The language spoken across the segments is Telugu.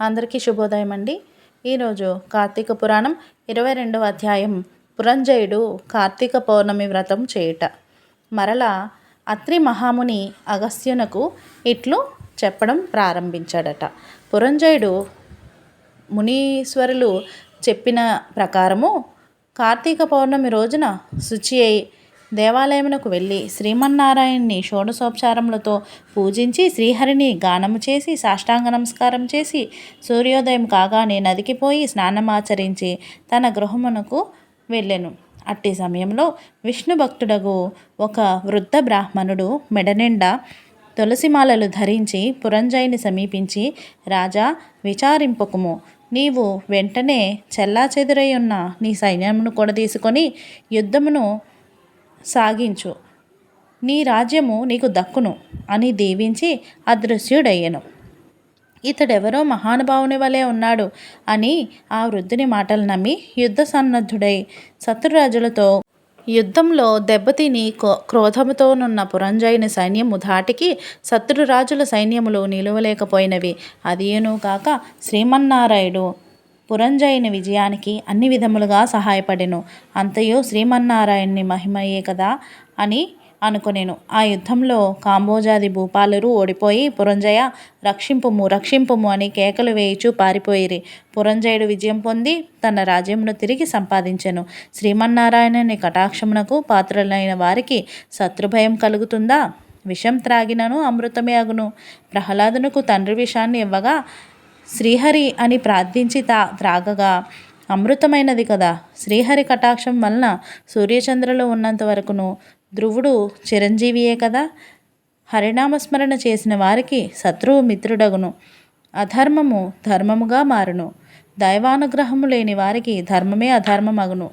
అందరికీ శుభోదయం అండి. ఈరోజు కార్తీక పురాణం ఇరవై రెండవ అధ్యాయం పురంజయుడు కార్తీక పౌర్ణమి వ్రతం చేయుట. మరలా అత్రి మహాముని అగస్త్యునకు ఇట్లు చెప్పడం ప్రారంభించాడట. పురంజయుడు మునీశ్వరులు చెప్పిన ప్రకారము కార్తీక పౌర్ణమి రోజున శుచి అయి దేవాలయమునకు వెళ్ళి శ్రీమన్నారాయణ్ణి షోడశోపచారములతో పూజించి శ్రీహరిని గానము చేసి సాష్టాంగ నమస్కారం చేసి సూర్యోదయం కాగానే నదికి పోయి స్నానమాచరించి తన గృహమునకు వెళ్ళెను. అట్టి సమయంలో విష్ణు భక్తుడగు ఒక వృద్ధ బ్రాహ్మణుడు మెడనిండా తులసిమాలలు ధరించి పురంజయుని సమీపించి రాజా విచారింపకుము. నీవు వెంటనే చెల్లా ఉన్న నీ సైన్యమును కూడా తీసుకొని యుద్ధమును సాగించు. నీ రాజ్యము నీకు దక్కును అని దీవించి అదృశ్యుడయ్యను. ఇతడెవరో మహానుభావుని వలె ఉన్నాడు అని ఆ వృద్ధుని మాటలు నమ్మి యుద్ధ సన్నద్ధుడై శత్రురాజులతో యుద్ధంలో దెబ్బతిని క్రోధముతోనున్న పురంజయుని సైన్యము ధాటికి శత్రురాజుల సైన్యములు నిలువలేకపోయినవి. అదియును కాక శ్రీమన్నారాయుడు పురంజయుని విజయానికి అన్ని విధములుగా సహాయపడెను. అంతయు శ్రీమన్నారాయణ్ణి మహిమయే కదా అని అనుకునేను. ఆ యుద్ధంలో కాంబోజాది భూపాలురు ఓడిపోయి పురంజయ రక్షింపుము రక్షింపుము అని కేకలు వేయిచూ పారిపోయిరి. పురంజయుడు విజయం పొంది తన రాజ్యమును తిరిగి సంపాదించెను. శ్రీమన్నారాయణుని కటాక్షమునకు పాత్రలైన వారికి శత్రుభయం కలుగుతుందా? విషం త్రాగినను అమృతమే అగును. ప్రహ్లాదునకు తండ్రి విషాన్ని ఇవ్వగా శ్రీహరి అని ప్రార్థించి తా త్రాగగా. అమృతమైనది కదా. శ్రీహరి కటాక్షం వలన సూర్యచంద్రులు ఉన్నంత వరకును ధ్రువుడు చిరంజీవియే కదా. హరినామస్మరణ చేసిన వారికి శత్రువు మిత్రుడగును. అధర్మము ధర్మముగా మారును. దైవానుగ్రహము లేని వారికి ధర్మమే అధర్మమగును.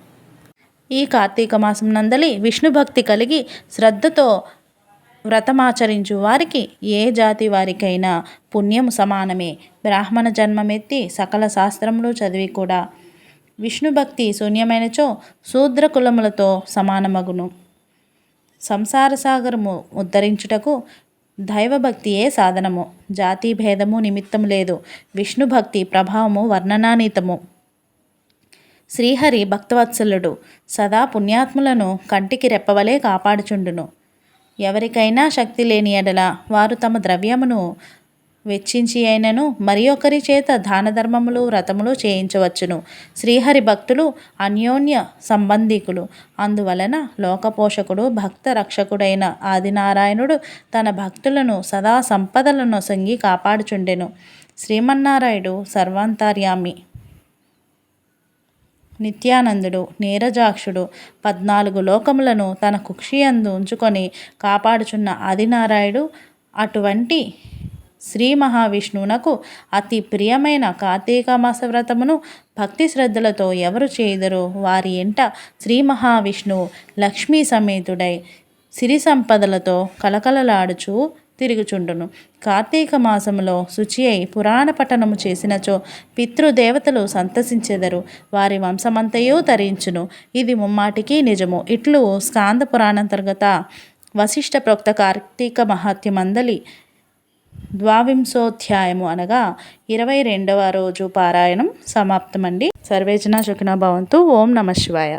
ఈ కార్తీక మాసం నందలి విష్ణు భక్తి కలిగి శ్రద్ధతో వ్రతమాచరించు వారికి ఏ జాతి వారికైనా పుణ్యము సమానమే. బ్రాహ్మణ జన్మమెత్తి సకల శాస్త్రములు చదివి కూడా విష్ణు భక్తి శూన్యమైనచో శూద్ర కులములతో సమానమగును. సంసార సాగరము ఉద్ధరించుటకు దైవభక్తియే సాధనము. జాతి భేదము నిమిత్తం లేదు. విష్ణు భక్తి ప్రభావము వర్ణనానీతము శ్రీహరి భక్తవత్సలుడు సదా పుణ్యాత్ములను కంటికి రెప్పవలే కాపాడుచుండును. ఎవరికైనా శక్తి లేని ఎడల వారు తమ ద్రవ్యమును వెచ్చించి అయినను మరి ఒకరి చేత దాన ధర్మములు వ్రతములు చేయించవచ్చును. శ్రీహరి భక్తులు అన్యోన్య సంబంధికులు. అందువలన లోకపోషకుడు భక్త రక్షకుడైన ఆదినారాయణుడు తన భక్తులను సదా సంపదలను సంగి కాపాడుచుండెను. శ్రీమన్నారాయుడు సర్వాంతర్యామి. నిత్యానందుడు నీరజాక్షుడు పద్నాలుగు లోకములను తన కుక్షియందు ఉంచుకొని కాపాడుచున్న ఆదినారాయుడు అటువంటి శ్రీ మహావిష్ణువునకు అతి ప్రియమైన కార్తీక మాస వ్రతమును భక్తి శ్రద్ధలతో ఎవరు చేయదరో? వారి ఎంట శ్రీ మహావిష్ణువు లక్ష్మీ సమేతుడై సిరి సంపదలతో కలకలలాడుచు తిరుగుచుండును. కార్తీక మాసములో శుచి అయి పురాణ పఠనము చేసినచో పితృదేవతలు సంతసించెదరు. వారి వంశమంతయు తరించును. ఇది ముమ్మాటికి నిజము. ఇట్లు స్కాంద పురాణాంతర్గత వశిష్ఠ ప్రోక్త కార్తీక మహాత్యమందలి ద్వావింశోధ్యాయము అనగా ఇరవై రెండవ రోజు పారాయణం సమాప్తమండి. సర్వేజన సుఖిన భవంతు. ఓం నమ శివాయ.